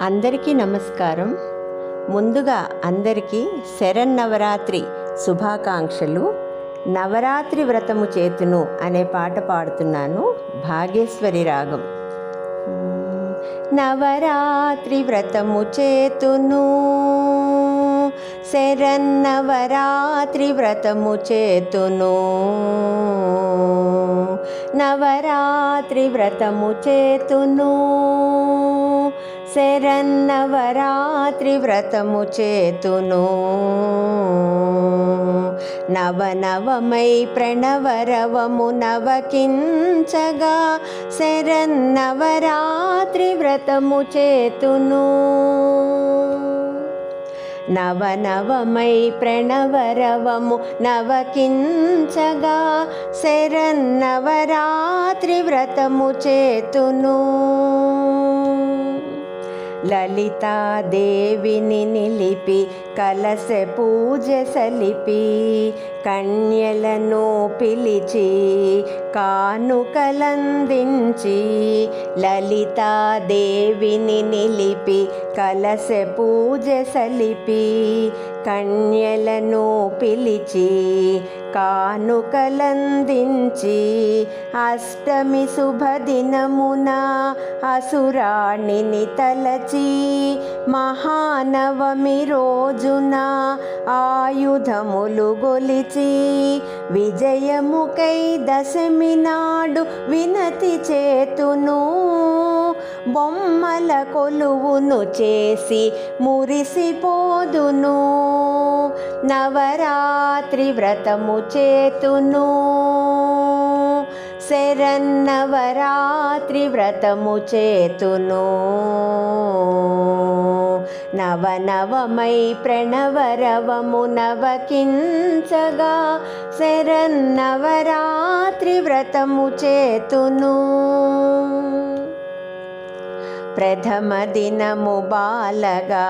అందరికీ నమస్కారం. ముందుగా అందరికీ శరన్నవరాత్రి శుభాకాంక్షలు. నవరాత్రి వ్రతము చేతును అనే పాట పాడుతున్నాను. భాగేశ్వరి రాగం. నవరాత్రి వ్రతము చేతును. శరన్నవరాత్రి వ్రతము చేతును. నవరాత్రి వ్రతము చేతును. శరన్నవరాత్రి వ్రతము చేతును. నవనవమై ప్రణవరవము నవకించగా శరన్నవరాత్రి వ్రతము చేతును. నవనవమై ప్రణవరవము నవకించగా శరన్నవరాత్రి వ్రతము చేతును. లలితాదేవిని నిలిపి కలస పూజ సలిపి కన్యలను పిలిచి కానుకలందించి లలితాదేవిని నిలిపి కలస పూజ సలిపి కన్యలను పిలిచి కానుకలందించి అష్టమి శుభదినమున అసురాణిని తలచి మహానవమి రోజున ఆయుధములు గొలిచి విజయముకై దశమి నాడు వినతి చేతును బొమ్మల కొలువును చేసి మురిసిపోదును. నవరాత్రి వ్రతము చేతును శరన్నవరాత్రి వ్రతము చేతును నవనవమై ప్రణవరవము నవకించగా శరన్నవరాత్రి వ్రతము చేతును ప్రథమ దినము బాలగా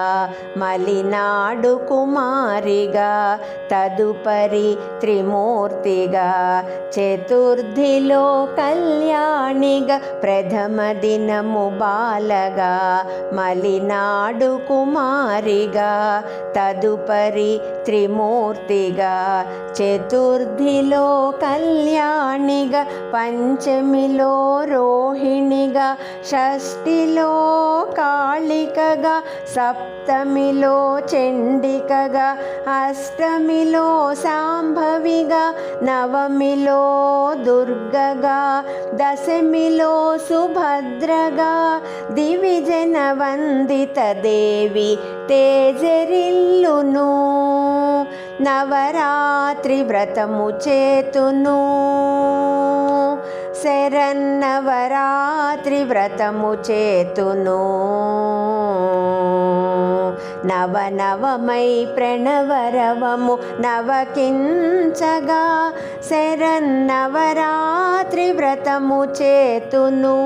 మలినాడు కుమారిగా తదుపరి త్రిమూర్తిగా చతుర్థిలో కళ్యాణిగా ప్రథమ దినము బాలగా మలినాడు కుమారిగా తదుపరి త్రిమూర్తిగా చతుర్థిలో కళ్యాణిగా పంచమిలో రోహిణిగా షష్ఠిలో కాళికగా సప్తమిలో చండికగా అష్టమిలో సాంభవిగా నవమిలో దుర్గగా దశమిలో సుభద్రగా దివిజన వందిత దేవి తేజరిల్లును నవరాత్రి వ్రతము చేతును. శరన్నవరాత్రి వ్రతము చేతును నవనవమై ప్రణవరవము నవకించగా శరన్నవరాత్రి వ్రతము చేతును